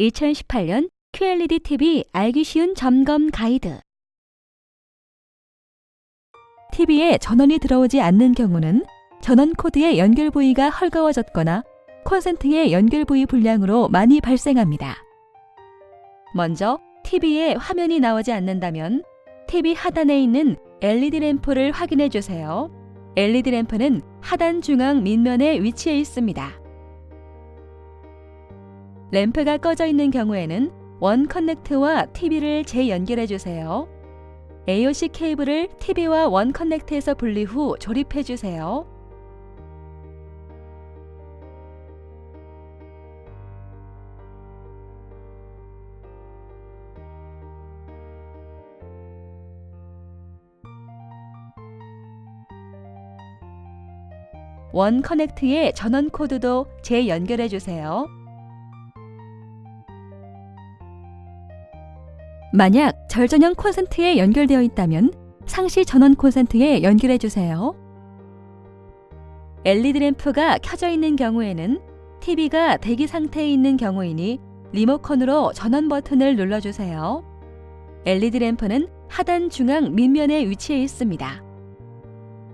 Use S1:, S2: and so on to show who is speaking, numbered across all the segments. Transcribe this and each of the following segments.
S1: 2018년 QLED TV 알기 쉬운 점검 가이드. TV에 전원이 들어오지 않는 경우는 전원 코드의 연결 부위가 헐거워졌거나 콘센트의 연결 부위 불량으로 많이 발생합니다. 먼저 TV에 화면이 나오지 않는다면 TV 하단에 있는 LED 램프를 확인해 주세요. LED 램프는 하단 중앙 밑면에 위치해 있습니다. 램프가 꺼져 있는 경우에는 원 커넥트와 TV를 재연결해 주세요. AOC 케이블을 TV와 원 커넥트에서 분리 후 조립해 주세요. 원 커넥트의 전원 코드도 재연결해 주세요. 만약 절전형 콘센트에 연결되어 있다면 상시 전원 콘센트에 연결해 주세요. LED 램프가 켜져 있는 경우에는 TV가 대기 상태에 있는 경우이니 리모컨으로 전원 버튼을 눌러주세요. LED 램프는 하단 중앙 밑면에 위치해 있습니다.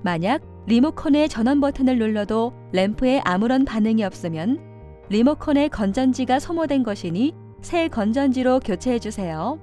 S1: 만약 리모컨의 전원 버튼을 눌러도 램프에 아무런 반응이 없으면 리모컨의 건전지가 소모된 것이니 새 건전지로 교체해 주세요.